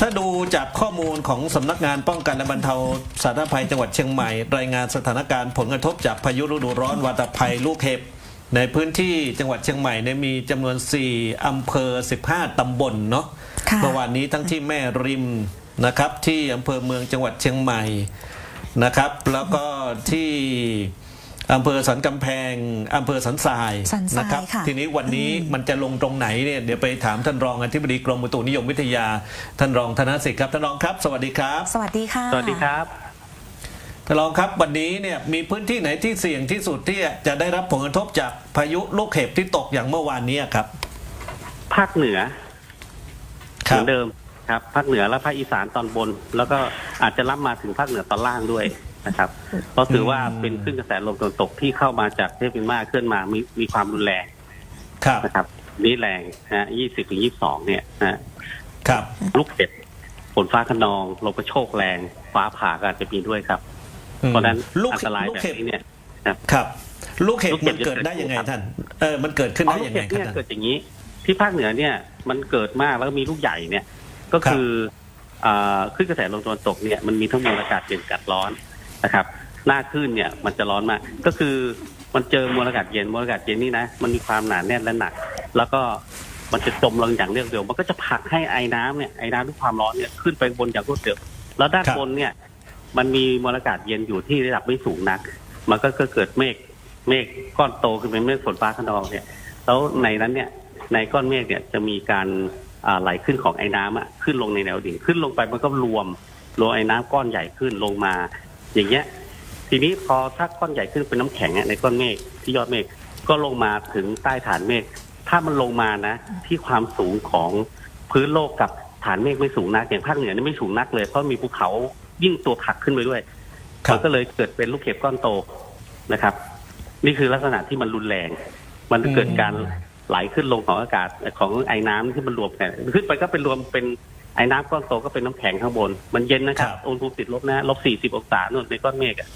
ถ้าดูจากข้อมูลของสำนักงานป้องกันและบรรเทาสาธารณภัยจังหวัดเชียงใหม่ รายงานสถานการณ์ผลกระทบจากพายุฤดูร้อนวาตภัยลูกเห็บในพื้นที่จังหวัดเชียงใหม่เนี่ยมีจำนวน 4 อำเภอ 15 ตำบลเนาะค่ะเมื่อวานนี้ทั้งที่แม่ริมนะครับที่อำเภอเมืองจังหวัดเชียงใหม่นะครับ แล้วก็ที่ อำเภอสันกำแพงอำเภอสันทรายสันทรายนะครับ ค่ะ ทีนี้วันนี้มันจะลงตรงไหนเนี่ยเดี๋ยวไปถามท่านรองอธิบดีกรมอุตุนิยมวิทยา ท่านรองธนสิทธิ์ครับท่านรองครับสวัสดีครับสวัสดีค่ะ สวัสดีครับ ท่านรองครับวันนี้เนี่ยมีพื้นที่ไหนที่เสี่ยงที่สุดที่จะได้รับผลกระทบจากพายุลูกเห็บที่ตกอย่างเมื่อวานนี้ครับภาคเหนือคเหรัมืบอนเดิมครับ ภาคเหนือและภาคอีสานตอนบน แล้วก็อาจจะรับมาถึงภาคเหนือตอนล่างด้วย นะครับ เพราะถือว่าเป็นคลื่นกระแสลมตะวันตกที่เข้ามาจากเทพบินมาเคลื่อนมามีมีความรุนแรงครับนะครับนี่แรงนะฮะ20ถึง22เนี่ยนะฮะครับ ลูกเห็บฝนฟ้าขนองลมกระโชกแรง ฟ้าผ่าก็อาจจะมีด้วยครับอืมเพราะฉะนั้นลูกอันตรายลูกแบบเห็บนี้เนี่ยครับ ลูกเห็บลูกเห็มับนเกิดจะเกิดได้ยังไงครับท่าน เออมันเกิดขึ้นอ๋อได้ลูกยังเห็ไงบครับเนี่ยท่านเกิดอย่างนี้ ที่ภาคเหนือเนี่ย มันเกิดมากแล้วก็มีลูกใหญ่เนี่ย ก็คืออ่าคลื่นกระแสลมตะวันตกเนี่ยมันมีทั้งมวลอากาศเย็นกัดร้อน นะครับหน้าคลื่นเนี่ยมันจะร้อนมาก ก็คือมันเจอมวลอากาศเย็นมวลอากาศเย็นนี่นะมันมีความหนาแน่นและหนัก แล้วก็มันจะจมลงอย่างเรวดเร็วมันก็จะผลักให้ไอ้น้ำเนี่ยไอ้น้ำด้วยความร้อนเนี่ยขึ้นไปบนอย่างรวดเร็วแล้วด้านบนเนี่ย มันมีมวลอากาศเย็นอยู่ที่ระดับไม่สูงนัก มันก็เกิดเมฆเมฆก้อนโตขึ้นเป็นเมฆฝนฟ้าขนองเนี่ยแล้วในนั้นเนี่ยในก้อนเมฆเนี่ยจะมีการไหลขึ้นของไอ้น้ำอะขึ้นลงในแนวดิ่งขึ้นลงไปมันก็รวมรวมไอ้น้ำก้อนใหญ่ขึ้นลงมา อย่างเงี้ย ทีนี้พอถ้าก้อนใหญ่ขึ้นเป็นน้ำแข็งอะในก้อนเมฆที่ยอดเมฆก็ลงมาถึงใต้ฐานเมฆถ้ามันลงมานะ ที่ความสูงของพื้นโลกกับฐานเมฆไม่สูงนักอย่างภาคเหนือนี่ไม่สูงนักเลย เพราะมีภูเขายิ่งตัวผลักขึ้นไปด้วยครัมับนก็เลยเกิดเป็นลูกเห็บก้อนโตนะครับ นี่คือลักษณะที่มันรุนแรง มันจะเกิดการไหลขึ้นลงของอากาศของไอ้น้ำที่มันรวมกันขึ้นไปก็เป็นรวมเป็น ไอ้น้ำก้อนโตก็เป็นน้ำแข็งข้างบน มันเย็นนะครับครับอุณหภูมิติดลบนะลบสี่สิบองศาโน่นในก้อนเมฆอะ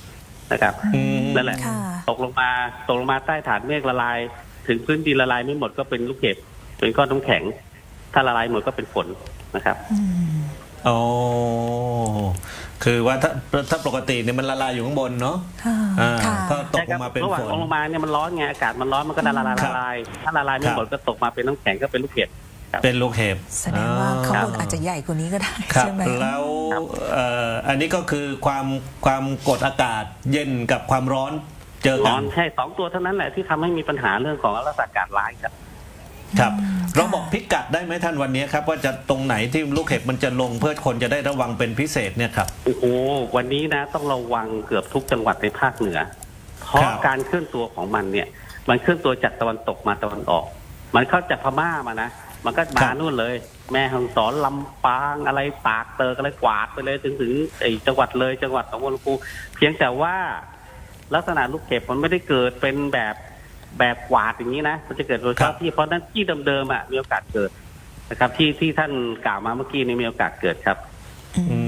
นะครับอืม นั่นแหละ ค่ะ ตกลงมาตกลงมาใต้ฐานเมฆละลาย ถึงพื้นดินละลายไม่หมดก็เป็นลูกเห็บเป็นก้อนน้ำแข็ง ถ้าละลายหมดก็เป็นฝนนะครับ อืมอ๋อคือว่าถ้าถ้าปกติเนี่ยมันละลายอยู่ข้างบนเนาะค่ะอ่าค่ะ ถ้าตกลงมาเป็นระหว่างฝนลงมาเนี่ยมันร้อนไงอากาศมันร้อนมันก็ละลายครัละบลายถ้าละลายไม่หมดก็ตกมาเป็นน้ำแข็งก็เป็นลูกเห็บ เป็นลูกเห็บแสดงว่าข้างบนอ่อาจจะใหญ่กว่านี้ก็ได้ครับใช่ไหม แล้วเอ่ออันนี้ก็คือความความกดอากาศเย็นกับความร้อนเจอร้กัอนนใช่สองตัวเท่านั้นแหละที่ทำให้มีปัญหาเรื่องของลักษณะอากาศร้ายครับ ครับอืมเราค่ะบอกพิกัดได้ไหมท่านวันนี้ครับ ว่าจะตรงไหนที่ลูกเห็บมันจะลงเพื่อคนจะได้ระวังเป็นพิเศษเนี่ยครับ โอ้โหวันนี้นะต้องระวังเกือบทุกจังหวัดในภาคเหนือ เพราะครับการเคลื่อนตัวของมันเนี่ย มันเคลื่อนตัวจากตะวันตกมาตะวันออก มันเข้าจากพม่ามานะ มันก็มานู่นเลย แม่ฮ่องสอนลำปางอะไรปากเตออะไรกวาดไปเลยถึงถึงไอ้จังหวัดเลยจังหวัดหนองบัวลำพูเพียงแต่ว่า ลักษณะลูกเห็บมันไม่ได้เกิดเป็นแบบแบบกวาดอย่างนี้นะมันจะเกิดโดยเฉครัพาะบที่เพราะฉะนั้นที่เดิมๆอะมีโอกาสเกิดนะครับ ที่ที่ท่านกล่าวมาเมื่อกี้นี่มีโอกาสเกิดครับ อืมค่ะ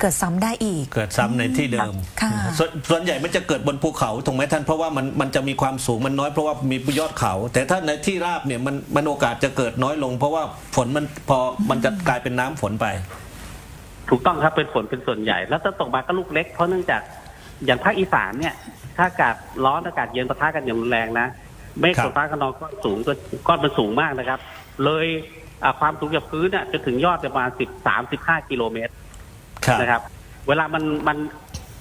เหมือนเกิดซ้ำได้อีก เกิดซ้ำในที่เดิม ค่ะส่วนส่วนใหญ่มันจะเกิดบนภูเขาถูกไหมท่านเพราะว่ามันมันจะมีความสูงมันน้อยเพราะว่ามียอดเขา แต่ถ้าในที่ราบเนี่ยมันมันโอกาสจะเกิดน้อยลง เพราะว่าฝนมันพอมันจะกลายเป็นน้ำฝนไป ถูกต้องครับเป็นฝนเป็นส่วนใหญ่ แล้วถ้าตกมาก็ลูกเล็กเพราะเนื่องจากอย่างภาคอีสานเนี่ย ถ้าอากาศร้อนอากาศเย็นปะทะกันอย่างรุนแรงนะเมฆครับฝนฟ้าขนองก้อนสูงก็ก้อนมันสูงมากนะครับ เลยอ่าความสูงจากพื้นเนี่ยจะถึงยอดประมาณสิบสามสิบห้ากิโลเมตรครับ นะครับ เวลามันมัน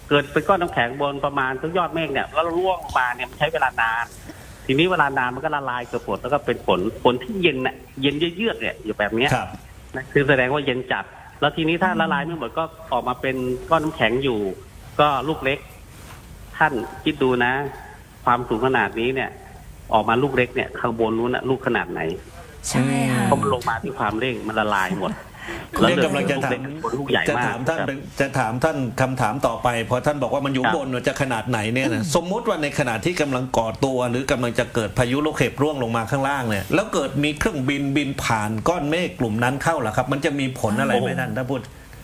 เกิดเป็นก้อนน้ำแข็งบนประมาณทั้งยอดเมฆเนี่ยแล้วร่วงลงมาเนี่ยมันใช้เวลานาน ทีนี้เวลานานมันก็ละลายเกิดฝนแล้วก็เป็นฝนฝนที่เย็นเนี่ยเย็นเยือกๆเนี่ยอยู่แบบเนี้ยครับนะคือแสดงว่าเย็นจัด แล้วทีนี้ถ้าละลายไม่หมดก็ออกมาเป็นก้อนน้ำแข็งอยู่ ก็ลูกเล็ก ท่านคิดดูนะ ความสูงขนาดนี้เนี่ย ออกมาลูกเล็กเนี่ยข้างบนนู้นนะลูกขนาดไหนใช่ค่ะเพราะมันลงมาที่ความเร่งมันละลายหมด นี่กำลังจะถามลูกเล็กลูกใหญ่จะมากถามท่านครับจะถามท่านคำถามต่อไปพอท่านบอกว่ามันอยู่ครับบนมันจะขนาดไหนเนี่ยนะสมมุติว่าในขณะที่กำลังก่อตัว หรือกำลังจะเกิดพายุลูกเห็บร่วงลงมาข้างล่างเนี่ยแล้วเกิดมีเครื่องบินบินผ่านก้อนเมฆกลุ่มนั้นเข้าล่ะครับ มันจะมีผลอะไรไหมท่านถ้าพูด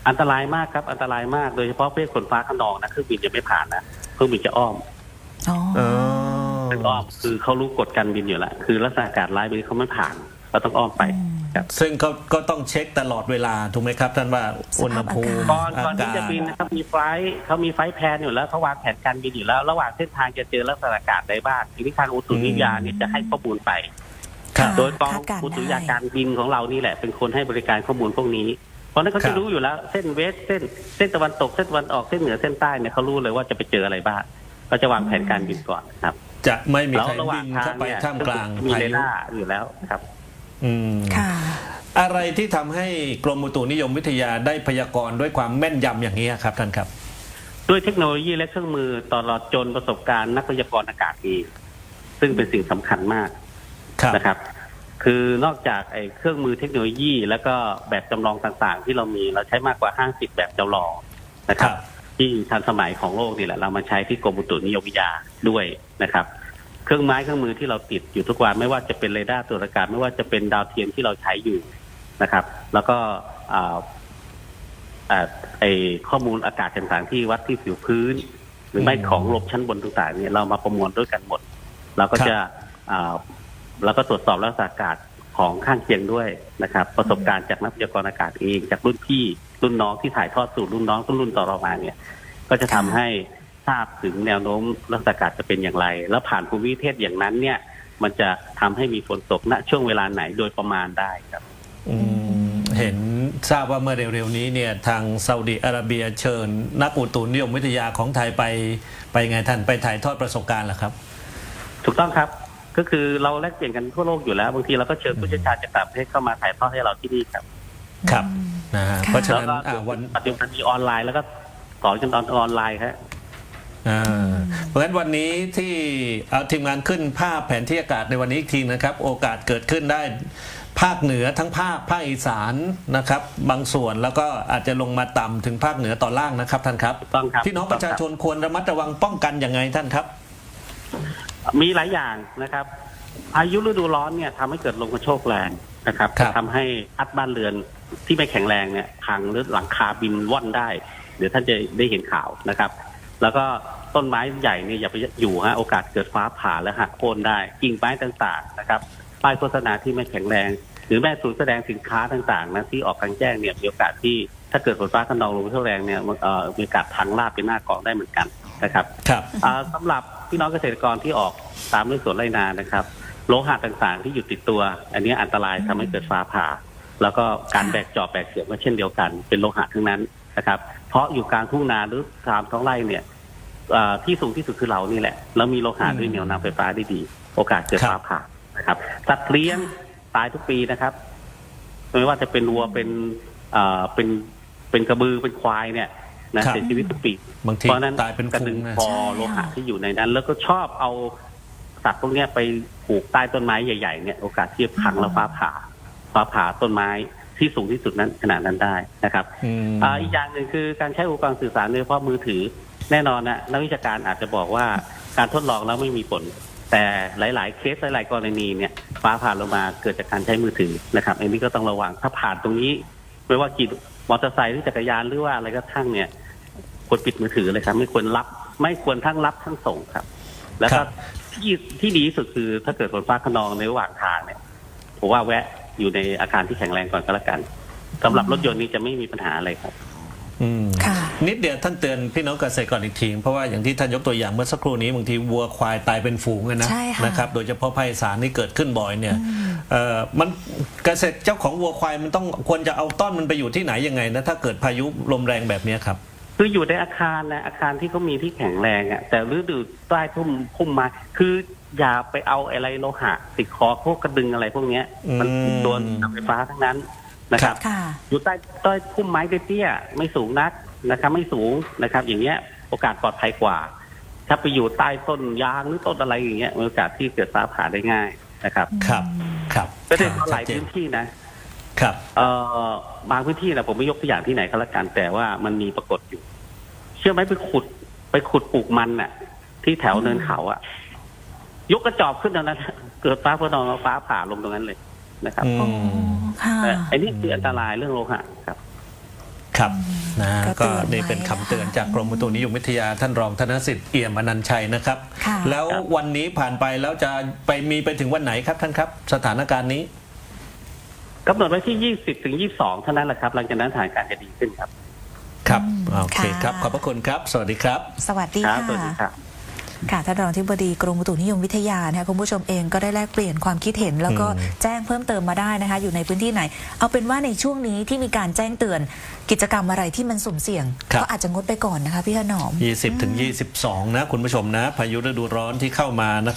อันตรายมากครับอันตรายมากโดยเฉพาะเมฆฝนฟ้าขนองนะเครื่องบินจะไม่ผ่านนะเครื่องบินจะอ้อมอ๋อ อ้อมคือเขารู้กฎการบินอยู่แล้วคือลักษณะอากาศร้ายบินเขาไม่ผ่าน เราต้องอ้อมไปอืมครับซึ่งก็ก็ต้องเช็คตลอดเวลาถูกไหมครับท่านว่าอุณหภูมิก่อนก่อนที่าจะกาศบินนะครับมีไฟลท์เขามีไฟลท์แพลนอยู่แล้วเขาวางแผนการบินอยู่แล้ว ระหว่างเส้นทางจะเจอลักษณะอากาศใดบ้างทีนี้ทางอุตุนิยมวิทยาเนี่ยจะให้ข้อมูลไปครับโดยกองคาดการณ์อุตุนิยมวิทได้ยาการบินของเรานี่แหละ เป็นคนให้บริการข้อมูลพวกนี้เพราะฉะนั้นเขาครัจะบรู้อยู่แล้วเส้นเวสเส้นเส้นตะวันตกเส้นตะวันออกเส้นเหนือเส้นใต้เนี่ยเขารู้เลยว่าจะไปเจออะไรบ้างเขาจะวางแผนการบินก่อนนะครับ จะไม่มีแล้วใครระหว่าบิงนทางเข้าไปเนี่ยท่ามกลางมีพาเรยุดาร์อยู่แล้วนะครับ อืมค่ะ อะไรที่ทำให้กรมอุตุนิยมวิทยาได้พยากรณ์ด้วยความแม่นยำอย่างนี้ครับท่านครับ ด้วยเทคโนโลยีและเครื่องมือตลอดจนประสบการณ์นักพยากรณ์อากาศเองซึ่งเป็นสิ่งสำคัญมากครับนะครับ คือนอกจากไอ้เครื่องมือเทคโนโลยี แล้วก็แบบจำลองต่างๆ ที่เรามีเราใช้มากกว่า 50 แบบจำลองนะครับครับที่ทันสมัยของโลกนี่แหละเรามาใช้ที่กรมอุตุนิยมวิทยาด้วยนะครับ เครื่องไม้เครื่องมือที่เราติดอยู่ทุกวันไม่ว่าจะเป็นเรดาร์ตรวจอากาศไม่ว่าจะเป็นดาวเทียมที่เราใช้อยู่นะครับ แล้วก็อ่าอ่าไอข้อมูลอากาศต่างๆที่วัดที่ผิวพื้น หรือไม่อืมของลมชั้นบนต่างๆเนี่ยเรามาประมวลด้วยกันหมด เราก็ครับจะอ่าแล้วก็ตรวจสอบลักษณะอากาศของข้างเคียงด้วยนะครับ ประสบการณ์จากนักพยากรณ์อากาศเองจากรุ่นพี่รุ่นน้องที่ถ่ายทอดสู่รุ่นน้องรุ่นต่อเรามาเนี่ย ก็จะทำให้ ทราบถึงแนวโน้มลักษณะอากาศจะเป็นอย่างไร แล้วผ่านภูมิประเทศอย่างนั้นเนี่ย มันจะทำให้มีฝนตกณช่วงเวลาไหนโดยประมาณได้ครับ อืมเห็นทราบว่าเมื่อเร็วๆนี้เนี่ยทางซาอุดิอาระเบียเชิญ นักอุตุนิยมวิทยาของไทยไป ไปไงท่านไปถ่ายทอดประสบการณ์เหรอครับ ถูกต้องครับ ก็คือเราแลกเปลี่ยนกันทั่วโลกอยู่แล้ว บางทีเราก็เชิญผู้เชี่ยวชาญจากต่างประเทศเข้ามาถ่ายทอดให้เราที่นี่ครับครับนะฮะค่ะเพราะฉะแล้วนั้นก็อ่าวัน ปัจจุบันมีออนไลน์แล้วก็สอนกันตอนออนไลน์ครับอ่า เพราะฉะนั้นวันนี้ที่เอาทีมงานขึ้นภาพแผนที่อากาศในวันนี้อีกทีนะครับ โอกาสเกิดขึ้นได้ภาคเหนือทั้งภาคภาคอีสานนะครับ บางส่วนแล้วก็อาจจะลงมาต่ำถึงภาคเหนือตอนล่างนะครับท่านครับถูกต้องครับพี่น้องประชาชนควรระมัดระวังป้องกันยังไงท่านครับ มีหลายอย่างนะครับพายุฤดูร้อนเนี่ยทำให้เกิดลมกระโชกแรงนะครับครับทำให้พัดบ้านเรือนที่ไม่แข็งแรงเนี่ยพังหรือหลังคาบินว่อนได้ เดี๋ยวท่านจะได้เห็นข่าวนะครับ แล้วก็ต้นไม้ใหญ่เนี่ยอย่าไปอยู่ฮะโอกาสเกิดฟ้าผ่าและหักโค่นได้กิ่งไม้ต่างๆนะครับป้ายโฆษณาที่ไม่แข็งแรง หรือแม้ศูนย์แสดงสินค้าต่างๆนะที่ออกกลางแจ้งเนี่ยมีโอกาสที่ถ้าเกิดฝนฟ้าขนองลมกระโชกแรงเนี่ยเอ่อมีโอกาสพังราบเป็นหน้ากองได้เหมือนกันนะครับครับอ่าสำหรับพี่น้องเกษตรกรที่ออกตามเรื่องสวนไรนานะครับโลหะต่างๆ ที่อยู่ติดตัว อันนี้อันตรายทำให้เกิดฟ้าผ่า แล้วก็การแบกจอบแบกเสียบก็เช่นเดียวกัน เป็นโลหะทั้งนั้นนะครับ เพราะอยู่กลางทุ่งนาหรือตามท้องไร่เนี่ยอ่าที่สูงที่สุดคือเรานี่แหละ แล้วมีโลหะด้วยเหนี่ยวนำไฟฟ้าได้ดี โอกาสเกิดฟ้าผ่านะครับ สัตว์เลี้ยงตายทุกปีนะครับไม่ว่าจะเป็นวัวเป็นอ่าเป็นเป็นกระบือเป็นควายเนี่ยนะครับเสียชีวิตทุกปีบางทีเพราะฉะนั้นตายเป็นกระฝูดึงงนะคอโลหะที่อยู่ในนั้น แล้วก็ชอบเอาสัตว์พวกเนี้ยไปผูกใต้ต้นไม้ใหญ่ ๆ เนี่ยโอกาสที่จะพังแล้วฟ้าผ่า ฟ้าผ่าต้นไม้ ที่สูงที่สุดนั้นขนาดนั้นได้นะครับอืมอ่าอีกอย่างหนึ่งคือการใช้อุปกรณ์สื่อสารโดยเฉพาะมือถือ แน่นอนนะนักวิชาการอาจจะบอกว่าการทดลองแล้วไม่มีผล แต่หลาย ๆ เคสหลาย ๆ กรณีเนี่ยฟ้าผ่าลงมาเกิดจากการใช้มือถือนะครับอันนี้ก็ต้องระวังถ้าผ่านตรงนี้ ไม่ว่ากี่มอเตอร์ไซค์หรือจักรยานหรือว่าอะไรก็ทั้งเนี่ยควรปิดมือถือเลยครับ ไม่ควรรับ ไม่ควรทั้งรับทั้งส่งครับ แล้วคก็รับที่ที่ดีที่สุดคือถ้าเกิดฝนฟ้าขนองในระหว่างทางเนี่ยผมว่าแวะ อยู่ในอาคารที่แข็งแรงก่อนก็แล้วกันสำหรับรถยนต์นี้จะไม่มีปัญหาอะไรครับ อืมค่ะ นิดเดียวท่านเตือนพี่น้องเกษตรกรอีกทีเพราะว่าอย่างที่ท่านยกตัวอย่างเมื่อสักครู่นี้บางทีวัวควายตายเป็นฝูงอะนะใช่ค่ะนะครับ โดยเฉพาะภาคอีสานนี่เกิดขึ้นบ่อยเนี่ยเอ่อมันเกษตรเจ้าของวัวควายมันต้องควรจะเอาต้อนมันไปอยู่ที่ไหนยังไงนะถ้าเกิดพายุลมแรงแบบเนี้ยครับ คืออยู่ในอาคารนะอาคารที่เขามีที่แข็งแรงอะ่ะแต่ฤดูใต้พุ่มพุ่มไมาคือ อย่าไปเอาอะไรโลหะติดคอพวกกระดึงอะไรพวกเนี้ย มันอืมโดนไฟฟ้าทั้งนั้นนะครับค่ะอยู่ใต้ใต้พุ่มไม้เตี้ยๆไม่สูงนักนะครับ ไม่สูงนะครับ อย่างเงี้ยโอกาสปลอดภัยกว่า ถ้าไปอยู่ใต้ต้นยางหรือต้นอะไรอย่างเงี้ยมีโอกาสที่เกิดฟ้าผ่าได้ง่ายนะครับ ครับ ครับก็เป็นหลายชัดเจนพื้นที่นะครับเอ่อบางพื้นที่นะผมไม่ยกตัวอย่างที่ไหนก็แล้วกันแต่ว่ามันมีปรากฏอยู่ เชื่อไหมไปขุด ไปขุดปลูกมันน่ะ ที่แถวเนินเขาอะ ยกกระจอบขึ้นตรงนั้น เกิดฟ้าฝนองฟ้าผ่าลงตรงนั้นเลยนะครับอือ๋อมค่ะแต่ไอ้นี่คืออันตรายเรื่องโลหะครับ ครับนะก็ก็เตือนนี่เป็นไว้คำเตือนนะคะจากกรมอุตุนิยมวิทยาท่านรองธนสิทธิ์เอี่ยมอนันต์ชัยนะครับ ค่ะ แล้ววันนี้ผ่านไปแล้วจะไปมีไปถึงวันไหนครับท่านครับ สถานการณ์นี้ กำหนดไว้ที่ 20 ถึง 22 เท่านั้นแหละครับ หลังจากนั้นสถานการณ์จะดีขึ้นครับ ครับอืมโอเคค่ะ ครับ ขอบพระคุณครับ สวัสดีครับ สวัสดีครับค่ะ สวัสดีครับ ค่ะท่านรองที่บดีกรมอุตุนิยมวิทยานะคะคุณผู้ชมเองก็ได้แลกเปลี่ยนความคิดเห็น แล้วก็อืมแจ้งเพิ่มเติมมาได้นะคะ อยู่ในพื้นที่ไหน เอาเป็นว่าในช่วงนี้ที่มีการแจ้งเตือนกิจกรรมอะไรที่มันสุ่มเสี่ยงก็อาจจะงดไปก่อนนะคะพี่ถนอม 20ถึง22 นะ คุณผู้ชมนะ พายุฤดูร้อนที่เข้ามานะครับ